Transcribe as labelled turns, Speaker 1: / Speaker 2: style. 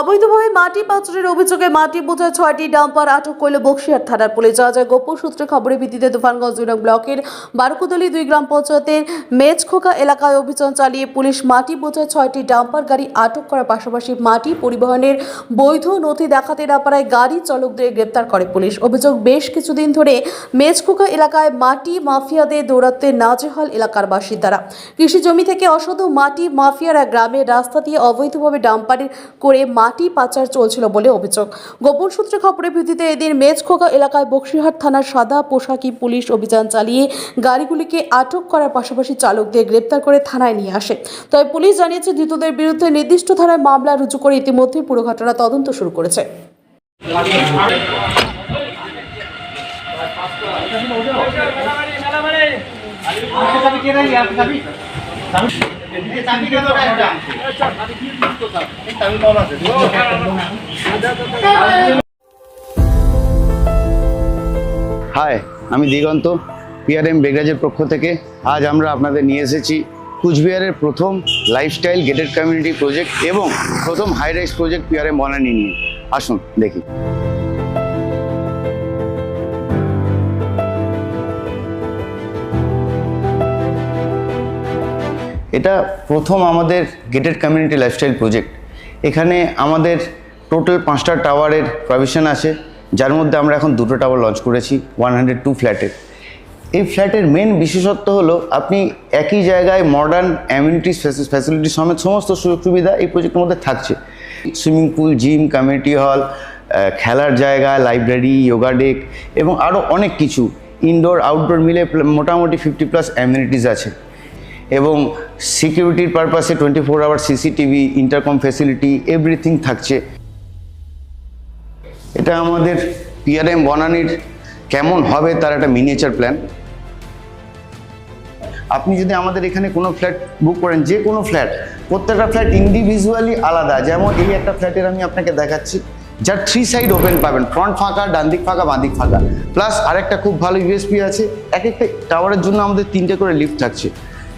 Speaker 1: অবৈধভাবে মাটি পাচারের অভিযোগে মাটি বোঝা ছয়টি ডাম্পার আটক করল বক্সিয়ার থানার পুলিশ। যা যায় গোপন সূত্রে খবরের ভিত্তিতে তুফানগঞ্জ দুই ব্লকের বারকুদলি দুই গ্রাম পঞ্চায়েতের মেজখোকা এলাকায় অভিযান চালিয়ে পুলিশ মাটি বোঝা ছয়টি ডাম্পার গাড়ি আটক করার পাশাপাশি মাটি পরিবহনের বৈধ নথি দেখাতে না পারায় গাড়ি চালকদের গ্রেপ্তার করে পুলিশ। অভিযোগ বেশ কিছুদিন ধরে মেজখোকা এলাকায় মাটি মাফিয়াদের দৌরাত্মে নাজেহাল এলাকার বাসিন্দারা। কৃষি জমি থেকে অসাধু মাটি মাফিয়ারা গ্রামের রাস্তা দিয়ে অবৈধভাবে ডাম্পারে করে মাটি পাচার চলছিল বলে অভিযোগ গোপন সূত্রে খবরের ভিত্তিতে এদিন মেজখোকা এলাকায় বক্সিহাট থানার সাদা পোশাকি পুলিশ অভিযান চালিয়ে গাড়িগুলিকে আটক করার পাশাপাশি চালকদের গ্রেপ্তার করে থানায় নিয়ে আসে তবে পুলিশ জানিয়েছে ধৃতদের বিরুদ্ধে নির্দিষ্ট ধারায় মামলা রুজু করে ইতিমধ্যে পুরো ঘটনা তদন্ত শুরু করেছে
Speaker 2: चाबी
Speaker 3: হাই আমি দিগন্ত পিআরএম বেগরাজের পক্ষ থেকে আজ আমরা আপনাদের নিয়ে এসেছি কুচবিহারের প্রথম লাইফস্টাইল গেটেড কমিউনিটি প্রজেক্ট এবং প্রথম high rise project PRM Banani নিয়ে। আসুন, দেখি। এটা প্রথম আমাদের গেটেড কমিউনিটি লাইফস্টাইল প্রজেক্ট এখানে আমাদের টোটাল পাঁচটা টাওয়ারের প্রভিশন আছে, যার মধ্যে আমরা এখন দুটো টাওয়ার লঞ্চ করেছি ওয়ান হান্ড্রেড টু ফ্ল্যাটের এই ফ্ল্যাটের মেন বিশেষত্ব হলো, আপনি একই জায়গায় মডার্ন অ্যামিউনিটিস ফ্যাসিলিটি সমেত সমস্ত সুযোগ সুবিধা এই প্রজেক্টের মধ্যে থাকছে। Swimming pool gym community hall খেলার জায়গা লাইব্রেরি যোগা ডেক এবং আরও অনেক কিছু। ইনডোর আউটডোর মিলে মোটামুটি ফিফটি প্লাস অ্যামিউনিটিস আছে। এবং সিকিউরিটির পারপাসে twenty four hour CCTV intercom facility everything থাকছে। এটা আমাদের পিআরএম বনানির কেমন হবে তার একটা মিনিয়েচার প্ল্যান আপনি যদি আমাদের এখানে কোনো ফ্ল্যাট বুক করেন, যে কোনো ফ্ল্যাট প্রত্যেকটা ফ্ল্যাট ইন্ডিভিজুয়ালি আলাদা। যেমন এই একটা ফ্ল্যাটের আমি আপনাকে দেখাচ্ছি, যার থ্রি সাইড ওপেন পাবেন ফ্রন্ট ফাঁকা, ডান দিক ফাঁকা, বাঁ দিক ফাঁকা। প্লাস আরেকটা খুব ভালো ইউএসপি আছে এক একটা টাওয়ারের জন্য আমাদের তিনটে করে লিফট থাকছে।